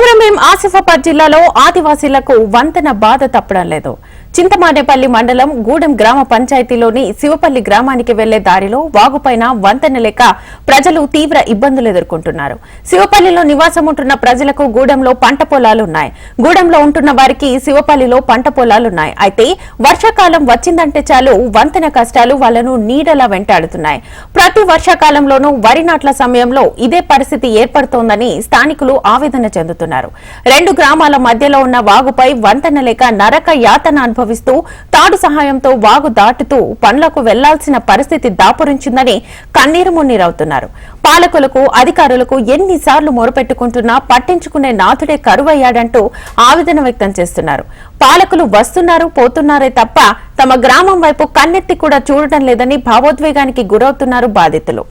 కొమరంభీం ఆసిఫాబాద్ జిల్లాలో ఆదివాసీలకు వంతెన బాధ తప్పడం లేదు. చింతమానేపల్లి మండలం గూడెం గ్రామ పంచాయతీలోని శివపల్లి గ్రామానికి వెళ్ళే దారిలో వాగుపైన వంతెన లేక ప్రజలు తీవ్ర ఇబ్బందులు ఎదుర్కొంటున్నారు. శివపల్లిలో నివాసం ఉంటున్న ప్రజలకు గూడెంలో పంట పొలాలున్నాయి గూడెంలో ఉంటున్న వారికి శివపల్లిలో పంట పొలాలున్నాయి అయితే వర్షాకాలం వచ్చిందంటే చాలు వంతెన కష్టాలు వాళ్ళను నీడలా వెంటాడుతున్నాయి. ప్రతి వర్షాకాలంలోనూ వరి నాట్ల సమయంలో ఇదే పరిస్థితి ఏర్పడుతోందని స్థానికులు ఆవేదన చెందుతున్నారు. రెండు గ్రామాల మధ్యలో ఉన్న వాగుపై వంతెన లేక నరక యాతన అనుభవిస్తూ తాడు సహాయంతో వాగు దాటుతూ పనులకు వెళ్ళాల్సిన పరిస్థితి దాపురించిందని కన్నీరు మున్నీరవుతున్నారు. పాలకులకు అధికారులకు ఎన్నిసార్లు మొరపెట్టుకుంటున్నా పట్టించుకునే నాథుడే కరువయ్యాడంటూ ఆవేదన వ్యక్తం చేస్తున్నారు. పాలకులు వస్తున్నారు పోతున్నారే తప్ప తమ గ్రామం వైపు కన్నెత్తి కూడా చూడటం లేదని భావోద్వేగానికి గురవుతున్నారు బాధితులు.